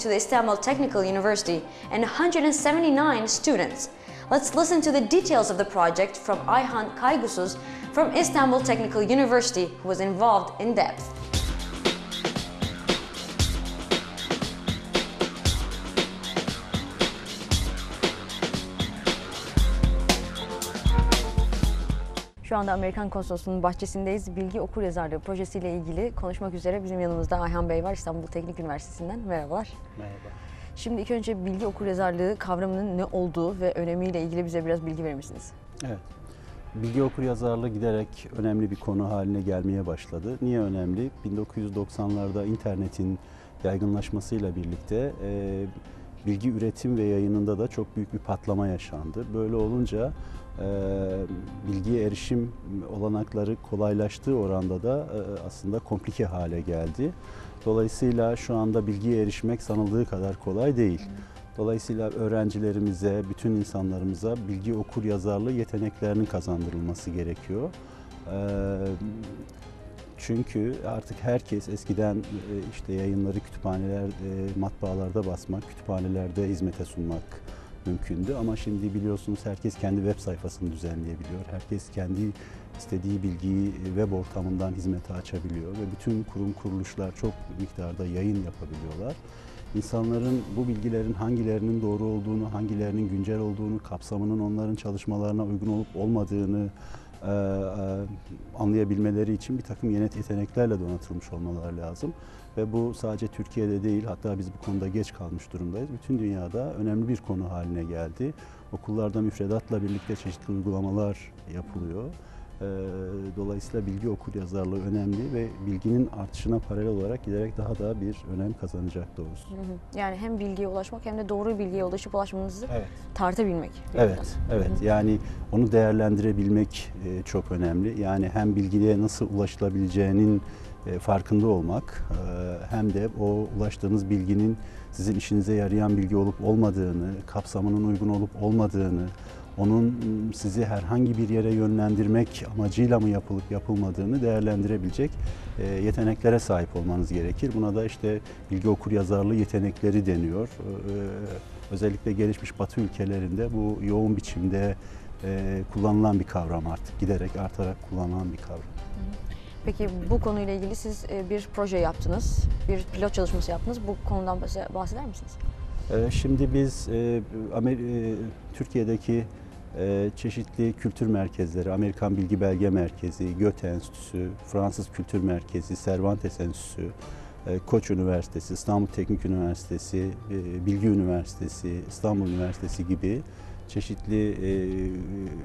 to the Istanbul Technical University and 179 students. Let's listen to the details of the project from Ayhan Kaygusuz from Istanbul Technical University, who was involved in depth. Şu anda Amerikan Konsolosluğu'nun bahçesindeyiz. Bilgi Okur Yazarlığı projesiyle ilgili konuşmak üzere bizim yanımızda Ayhan Bey var İstanbul Teknik Üniversitesi'nden. Merhabalar. Merhaba. Şimdi ilk önce bilgi okur yazarlığı kavramının ne olduğu ve önemiyle ilgili bize biraz bilgi verir misiniz? Evet. Bilgi okur yazarlığı giderek önemli bir konu haline gelmeye başladı. Niye önemli? 1990'larda internetin yaygınlaşmasıyla birlikte e, bilgi üretim ve yayınında da çok büyük bir patlama yaşandı. Böyle olunca e, bilgiye erişim olanakları kolaylaştığı oranda da e, aslında komplike hale geldi. Dolayısıyla şu anda bilgiye erişmek sanıldığı kadar kolay değil. Dolayısıyla öğrencilerimize, bütün insanlarımıza bilgi okur yazarlığı yeteneklerinin kazandırılması gerekiyor. Ee, çünkü artık herkes eskiden e, işte yayınları kütüphaneler, e, matbaalarda basmak, kütüphanelerde hizmete sunmak mümkündü. Ama şimdi biliyorsunuz herkes kendi web sayfasını düzenleyebiliyor. Herkes kendi istediği bilgiyi web ortamından hizmete açabiliyor ve bütün kurum kuruluşlar çok miktarda yayın yapabiliyorlar. İnsanların bu bilgilerin hangilerinin doğru olduğunu, hangilerinin güncel olduğunu, kapsamının onların çalışmalarına uygun olup olmadığını anlayabilmeleri için bir takım yeni yeteneklerle donatılmış olmaları lazım. Ve bu sadece Türkiye'de değil, hatta biz bu konuda geç kalmış durumdayız. Bütün dünyada önemli bir konu haline geldi. Okullarda müfredatla birlikte çeşitli uygulamalar yapılıyor. Ee, Dolayısıyla bilgi okur yazarlığı önemli ve bilginin artışına paralel olarak giderek daha da bir önem kazanacak doğrusu. Yani hem bilgiye ulaşmak hem de doğru bilgiye ulaşıp ulaşmanızı Evet. tartabilmek. Evet, evet. Yani onu değerlendirebilmek e, çok önemli. Yani hem bilgiye nasıl ulaşılabileceğinin e, farkında olmak e, hem de o ulaştığınız bilginin sizin işinize yarayan bilgi olup olmadığını, kapsamının uygun olup olmadığını, onun m, sizi herhangi bir yere yönlendirmek amacıyla mı yapılıp yapılmadığını değerlendirebilecek yeteneklere sahip olmanız gerekir. Buna da işte bilgi okur yazarlığı yetenekleri deniyor. Özellikle gelişmiş Batı ülkelerinde bu yoğun biçimde kullanılan bir kavram artık. Giderek artarak kullanılan bir kavram. Peki bu konuyla ilgili siz bir proje yaptınız, bir pilot çalışması yaptınız. Bu konudan bahse- bahseder misiniz? Şimdi biz Türkiye'deki çeşitli kültür merkezleri, Amerikan Bilgi Belge Merkezi, Goethe Enstitüsü, Fransız Kültür Merkezi, Cervantes Enstitüsü, e, Koç Üniversitesi, İstanbul Teknik Üniversitesi, e, Bilgi Üniversitesi, İstanbul Üniversitesi gibi çeşitli e,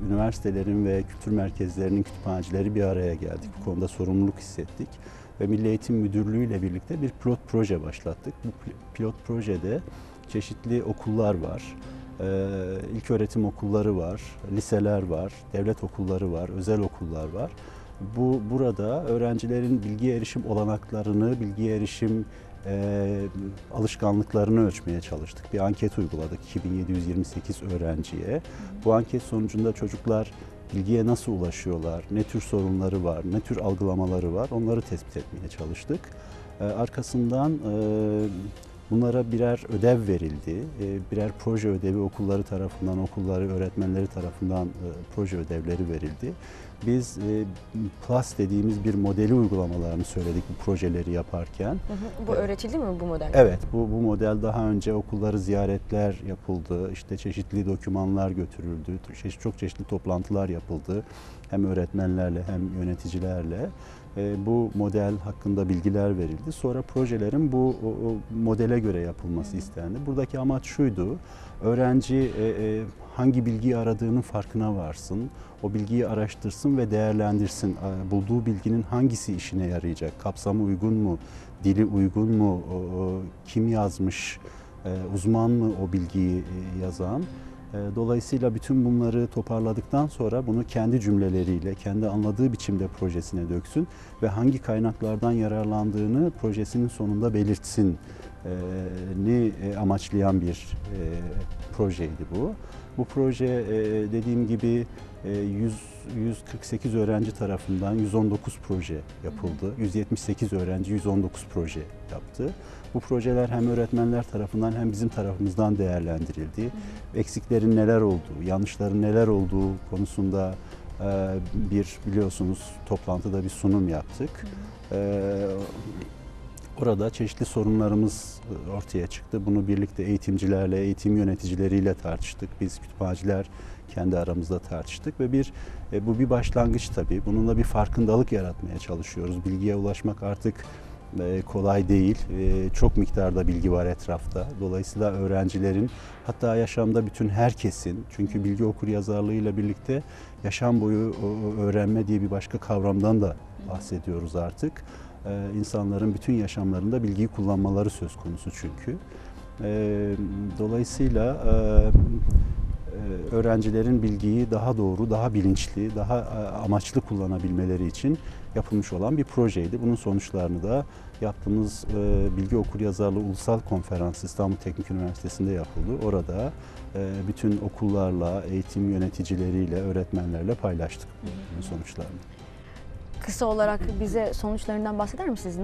üniversitelerin ve kültür merkezlerinin kütüphanecileri bir araya geldik. Bu konuda sorumluluk hissettik ve Milli Eğitim Müdürlüğü ile birlikte bir pilot proje başlattık. Bu pil- pilot projede çeşitli okullar var. Ee, ilk öğretim okulları var, liseler var, devlet okulları var, özel okullar var. Bu burada öğrencilerin bilgiye erişim olanaklarını, bilgiye erişim e, alışkanlıklarını ölçmeye çalıştık. Bir anket uyguladık 2728 öğrenciye. Bu anket sonucunda çocuklar bilgiye nasıl ulaşıyorlar, ne tür sorunları var, ne tür algılamaları var onları tespit etmeye çalıştık. Ee, arkasından e, bunlara birer ödev verildi. Ee, birer proje ödevi okulları tarafından, okulları, öğretmenleri tarafından e, proje ödevleri verildi. Biz e, PLUS dediğimiz bir modeli uygulamalarını söyledik bu projeleri yaparken. Bu öğretildi mi bu model? Evet, bu, bu model daha önce okulları ziyaretler yapıldı, işte çeşitli dokümanlar götürüldü, çeşit, çok çeşitli toplantılar yapıldı. Hem öğretmenlerle hem yöneticilerle. E, bu model hakkında bilgiler verildi. Sonra projelerin bu o, o modele göre yapılması istendi. Buradaki amaç şuydu, öğrenci e, e, hangi bilgiyi aradığının farkına varsın, o bilgiyi araştırsın ve değerlendirsin. Bulduğu bilginin hangisi işine yarayacak, kapsamı uygun mu, dili uygun mu, kim yazmış, e, uzman mı o bilgiyi yazan. E, Dolayısıyla bütün bunları toparladıktan sonra bunu kendi cümleleriyle, kendi anladığı biçimde projesine döksün ve hangi kaynaklardan yararlandığını projesinin sonunda belirtsin ni e, amaçlayan bir e, projeydi bu. Bu proje e, dediğim gibi 100, 148 öğrenci tarafından 119 proje yapıldı. 178 öğrenci 119 proje yaptı. Bu projeler hem öğretmenler tarafından hem bizim tarafımızdan değerlendirildi. Eksiklerin neler olduğu, yanlışların neler olduğu konusunda bir biliyorsunuz toplantıda bir sunum yaptık. Orada çeşitli sorunlarımız e, ortaya çıktı. Bunu birlikte eğitimcilerle, eğitim yöneticileriyle tartıştık. Biz kütüphaneciler kendi aramızda tartıştık ve bir e, bu bir başlangıç tabii. Bununla bir farkındalık yaratmaya çalışıyoruz. Bilgiye ulaşmak artık e, kolay değil. Çok miktarda bilgi var etrafta. Dolayısıyla öğrencilerin hatta yaşamda bütün herkesin çünkü bilgi okur yazarlığıyla birlikte yaşam boyu öğrenme diye bir başka kavramdan da bahsediyoruz artık insanların bütün yaşamlarında bilgiyi kullanmaları söz konusu çünkü. E, dolayısıyla e, e, öğrencilerin bilgiyi daha doğru, daha bilinçli, daha e, amaçlı kullanabilmeleri için yapılmış olan bir projeydi. Bunun sonuçlarını da yaptığımız e, Bilgi Okur Yazarlığı Ulusal Konferans İstanbul Teknik Üniversitesi'nde yapıldı. Orada bütün okullarla, eğitim yöneticileriyle, öğretmenlerle paylaştık bunun sonuçlarını. Kısa olarak bize sonuçlarından bahseder misiniz?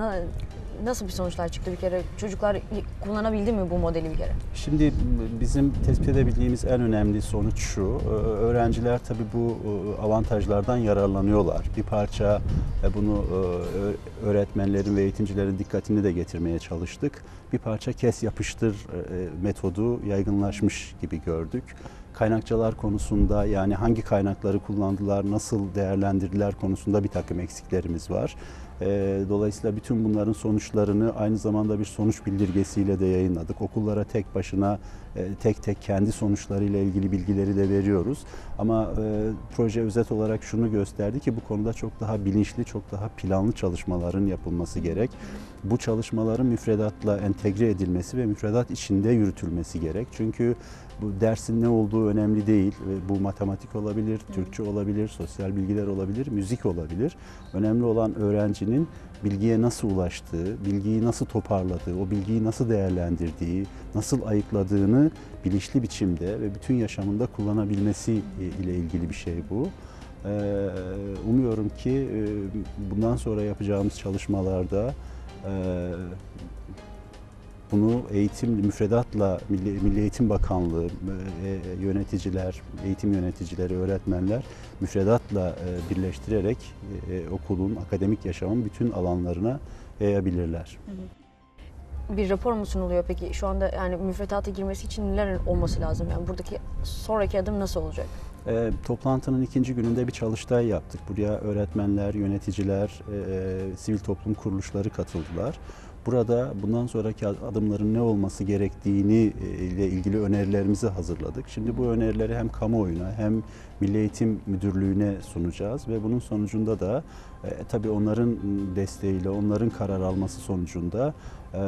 Nasıl bir sonuçlar çıktı bir kere? Çocuklar kullanabildi mi bu modeli bir kere? Şimdi bizim tespit edebildiğimiz en önemli sonuç şu. Öğrenciler tabii bu avantajlardan yararlanıyorlar. Bir parça e, bunu öğretmenlerin ve eğitimcilerin dikkatini de getirmeye çalıştık. Bir parça kes yapıştır e, metodu yaygınlaşmış gibi gördük kaynakçalar konusunda yani hangi kaynakları kullandılar, nasıl değerlendirdiler konusunda bir takım eksiklerimiz var. Ee, dolayısıyla bütün bunların sonuçlarını aynı zamanda bir sonuç bildirgesiyle de yayınladık. Okullara tek başına tek tek kendi sonuçlarıyla ilgili bilgileri de veriyoruz. Ama e, proje özet olarak şunu gösterdi ki bu konuda çok daha bilinçli, çok daha planlı çalışmaların yapılması gerek. Bu çalışmaların müfredatla entegre edilmesi ve müfredat içinde yürütülmesi gerek. Çünkü bu dersin ne olduğu önemli değil. Bu matematik olabilir, Türkçe olabilir, sosyal bilgiler olabilir, müzik olabilir. Önemli olan öğrencinin bilgiye nasıl ulaştığı, bilgiyi nasıl toparladığı, o bilgiyi nasıl değerlendirdiği, nasıl ayıkladığını bilinçli biçimde ve bütün yaşamında kullanabilmesi ile ilgili bir şey bu. Ee, umuyorum ki e, bundan sonra yapacağımız çalışmalarda e, bunu eğitim müfredatla Milli, Milli Eğitim Bakanlığı, e, yöneticiler, eğitim yöneticileri, öğretmenler müfredatla birleştirerek okulun, akademik yaşamın bütün alanlarına yayabilirler. Hı bir rapor mu sunuluyor peki? Şu anda yani müfredata girmesi için neler olması lazım? Yani buradaki sonraki adım nasıl olacak? E, toplantının ikinci gününde bir çalıştay yaptık. Buraya öğretmenler, yöneticiler, e, e sivil toplum kuruluşları katıldılar. Burada bundan sonraki adımların ne olması gerektiğini e, ile ilgili önerilerimizi hazırladık. Şimdi bu önerileri hem kamuoyuna hem Milli Eğitim Müdürlüğü'ne sunacağız ve bunun sonucunda da e, tabii onların desteğiyle, onların karar alması sonucunda e,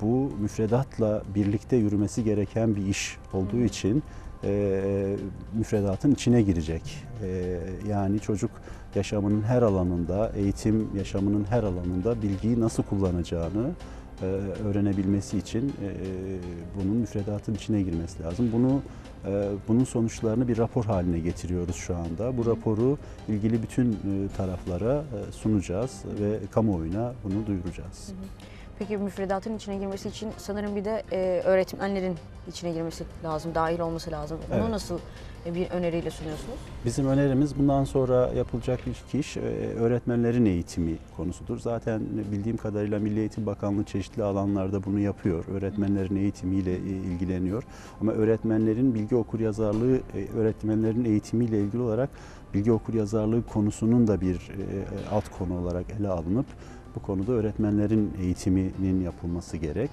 bu müfredatla birlikte yürümesi gereken bir iş olduğu için e, müfredatın içine girecek. E, yani çocuk yaşamının her alanında, eğitim yaşamının her alanında bilgiyi nasıl kullanacağını e, öğrenebilmesi için e, bunun müfredatın içine girmesi lazım. Bunu e, bunun sonuçlarını bir rapor haline getiriyoruz şu anda. Bu raporu ilgili bütün e, taraflara e, sunacağız ve kamuoyuna bunu duyuracağız. Hı hı. Peki müfredatın içine girmesi için sanırım bir de e, öğretmenlerin içine girmesi lazım, dahil olması lazım. Onu evet. nasıl e, bir öneriyle sunuyorsunuz? Bizim önerimiz bundan sonra yapılacak ilk iş e, öğretmenlerin eğitimi konusudur. Zaten bildiğim kadarıyla Milli Eğitim Bakanlığı çeşitli alanlarda bunu yapıyor. Öğretmenlerin eğitimiyle e, ilgileniyor. Ama öğretmenlerin bilgi okur yazarlığı, öğretmenlerin eğitimiyle ilgili olarak bilgi okur yazarlığı konusunun da bir alt konu olarak ele alınıp bu konuda öğretmenlerin eğitiminin yapılması gerek.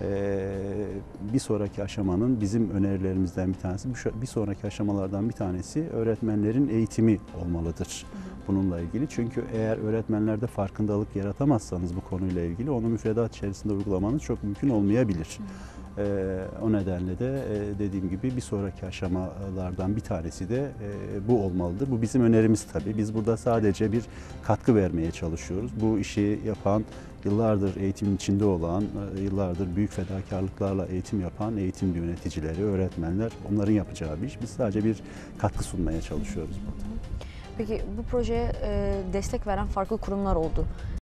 Ee, bir sonraki aşamanın bizim önerilerimizden bir tanesi, bir sonraki aşamalardan bir tanesi öğretmenlerin eğitimi olmalıdır bununla ilgili. Çünkü eğer öğretmenlerde farkındalık yaratamazsanız bu konuyla ilgili onu müfredat içerisinde uygulamanız çok mümkün olmayabilir. E, o nedenle de e, dediğim gibi bir sonraki aşamalardan bir tanesi de e, bu olmalıdır. Bu bizim önerimiz tabii. Biz burada sadece bir katkı vermeye çalışıyoruz. Bu işi yapan, yıllardır eğitimin içinde olan, e, yıllardır büyük fedakarlıklarla eğitim yapan eğitim yöneticileri, öğretmenler onların yapacağı bir iş. Biz sadece bir katkı sunmaya çalışıyoruz burada. Peki bu projeye destek veren farklı kurumlar oldu.